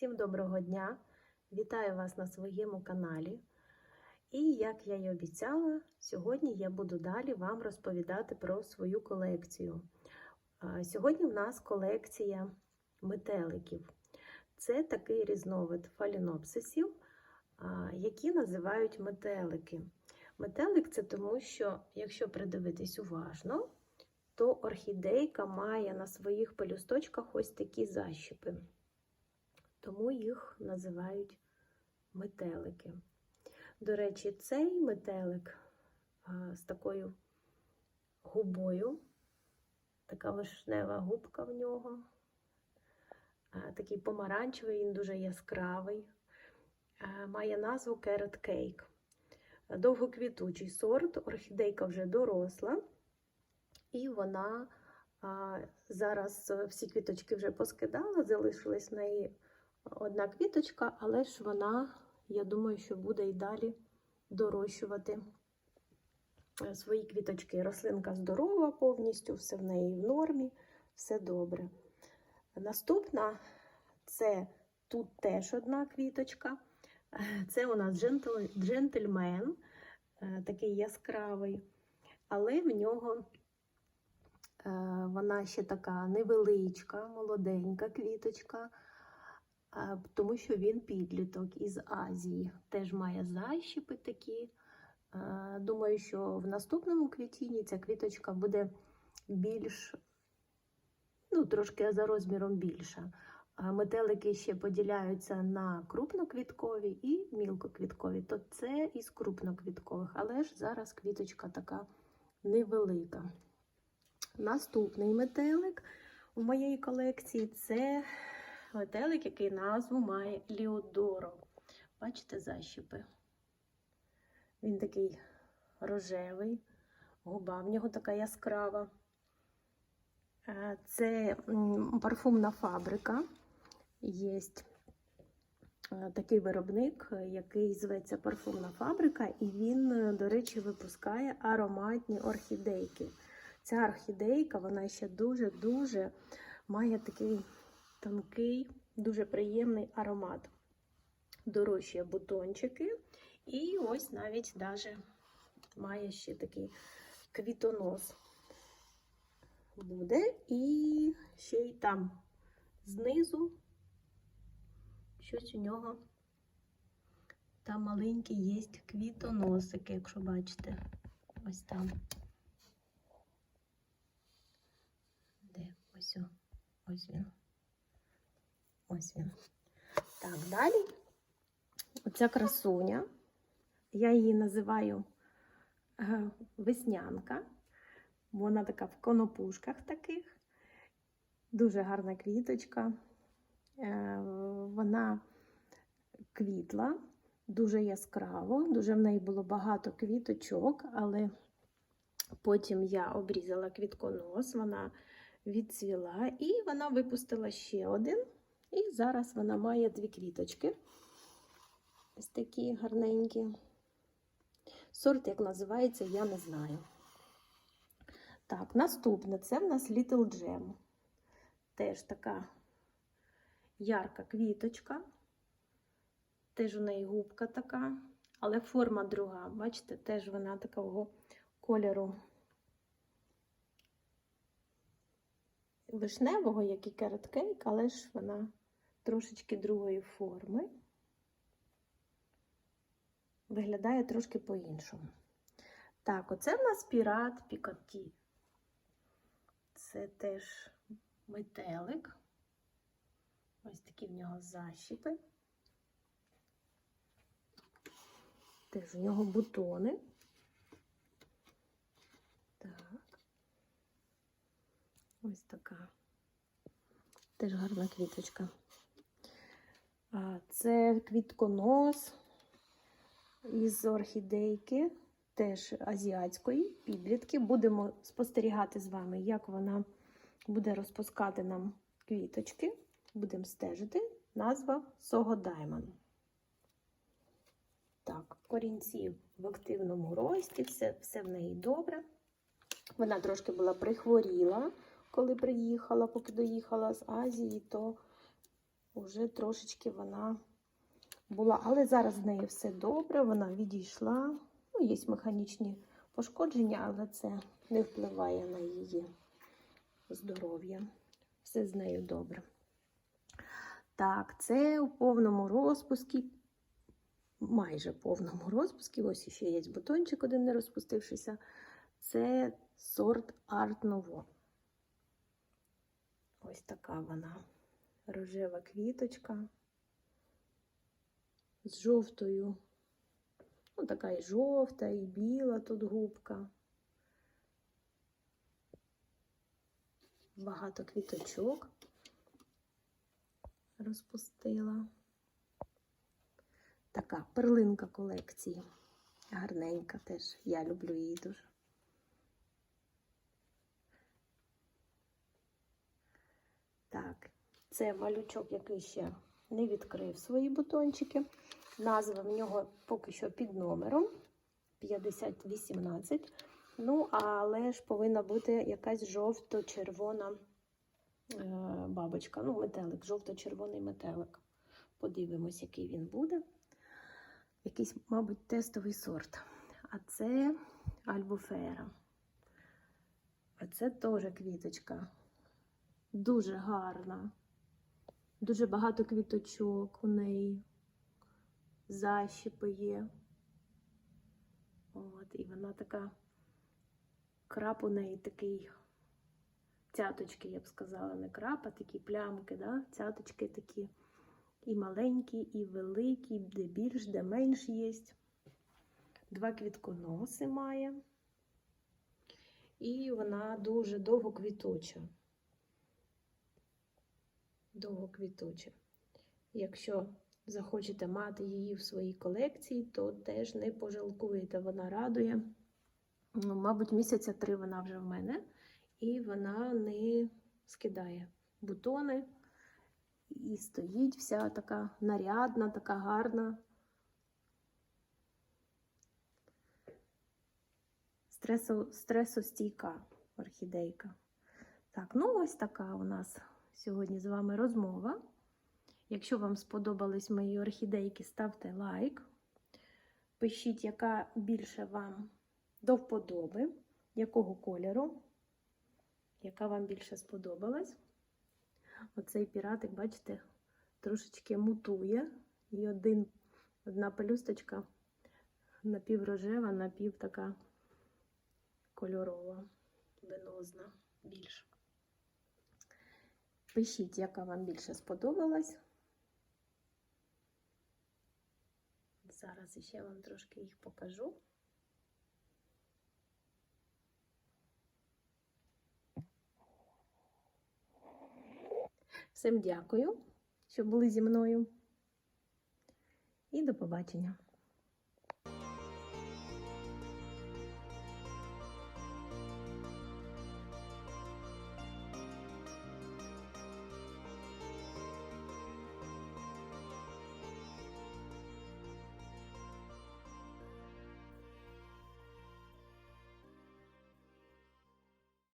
Всім доброго дня! Вітаю вас на своєму каналі. І як я й обіцяла, сьогодні я буду далі вам розповідати про свою колекцію. Сьогодні в нас колекція метеликів. Це такий різновид фалінопсисів, які називають метелики. Метелик це тому, що, якщо придивитись уважно, то орхідейка має на своїх пелюсточках ось такі защіпи. Тому їх називають метелики. До речі, цей метелик з такою губою, така вишнева губка в нього, такий помаранчевий, він дуже яскравий, має назву Carrot Cake. Довгоквітучий сорт, орхідейка вже доросла, і вона а, зараз всі квіточки вже поскидала, залишилась в неї одна квіточка, але ж вона, я думаю, що буде і далі дорощувати е, свої квіточки. Рослинка здорова повністю, все в неї в нормі, все добре. Наступна це тут теж одна квіточка. Це у нас джентльмен, е, такий яскравий, але в нього е, вона ще така невеличка, молоденька квіточка тому що він підліток із Азії. Теж має защіпи такі. Думаю, що в наступному квітінні ця квіточка буде більш, ну, трошки за розміром більша. Метелики ще поділяються на крупноквіткові і мілкоквіткові. То це із крупноквіткових, але ж зараз квіточка така невелика. Наступний метелик у моєї колекції це метелик, який назву має Ліодоро. Бачите защіпи? Він такий рожевий, губа в нього така яскрава. Це парфумна фабрика. Є такий виробник, який зветься парфумна фабрика, і він, до речі, випускає ароматні орхідейки. Ця орхідейка, вона ще дуже-дуже має такий тонкий, дуже приємний аромат. Дорожчі бутончики. І ось навіть даже має ще такий квітонос буде. І ще й там знизу щось у нього там маленькі є квітоносики, якщо бачите, ось там. Де? Ось, ось він. Ось він. Так, далі оця красуня, я її називаю е, веснянка. Вона така в конопушках таких. Дуже гарна квіточка. Е, вона квітла, дуже яскраво, дуже в неї було багато квіточок, але потім я обрізала квітконос, вона відцвіла і вона випустила ще один. І зараз вона має дві квіточки. Ось такі гарненькі. Сорт, як називається, я не знаю. Так, наступне це в нас Little Gem. Теж така ярка квіточка. Теж у неї губка така, але форма друга. Бачите, теж вона такого кольору вишневого, як і cake, але ж вона трошечки другої форми. Виглядає трошки по-іншому. Так, оце в нас пірат Пікаті. Це теж метелик. Ось такі в нього защіпи. Теж у нього бутони. Так. Ось така. Теж гарна квіточка. Це квітконос із орхідейки, теж азіатської підлітки. Будемо спостерігати з вами, як вона буде розпускати нам квіточки. Будемо стежити. Назва Сого Даймон. Так, корінці в активному рості, все, все в неї добре. Вона трошки була прихворіла, коли приїхала, поки доїхала з Азії, то вже трошечки вона була. Але зараз з нею все добре, вона відійшла. Ну, є механічні пошкодження, але це не впливає на її здоров'я. Все з нею добре. Так, це у повному розпуску, майже повному розпуску. Ось ще є бутончик один не розпустившися. Це сорт Art Nouveau. Ось така вона рожева квіточка з жовтою. Ну, така і жовта, і біла тут губка. Багато квіточок розпустила. Така перлинка колекції. Гарненька теж. Я люблю її дуже. Так, це малючок, який ще не відкрив свої бутончики. Назва в нього поки що під номером 5018. Ну, але ж повинна бути якась жовто-червона е, бабочка. Ну, метелик, жовто-червоний метелик. Подивимось, який він буде. Якийсь, мабуть, тестовий сорт. А це альбуфера. А це теж квіточка. Дуже гарна. Дуже багато квіточок у неї. Защіпи є. От, і вона така, крап у неї такий, цяточки, я б сказала, не крап, а такі плямки, да? цяточки такі. І маленькі, і великі, де більш, де менш є. Два квітконоси має. І вона дуже довго квіточа. Довго квіточа. Якщо захочете мати її в своїй колекції, то теж не пожалкуєте. Вона радує. Ну, мабуть, місяця три вона вже в мене, і вона не скидає бутони. І стоїть вся така нарядна, така гарна. Стресо, стресостійка орхідейка. Так, ну ось така у нас сьогодні з вами розмова. Якщо вам сподобались мої орхідейки, ставте лайк. Пишіть, яка більше вам до вподоби, якого кольору, яка вам більше сподобалась. Оцей піратик, бачите, трошечки мутує. І один, одна пелюсточка напіврожева, напів така кольорова, венозна більш. Пишіть, яка вам більше сподобалась. Зараз ще вам трошки їх покажу. Всім дякую, що були зі мною. І до побачення.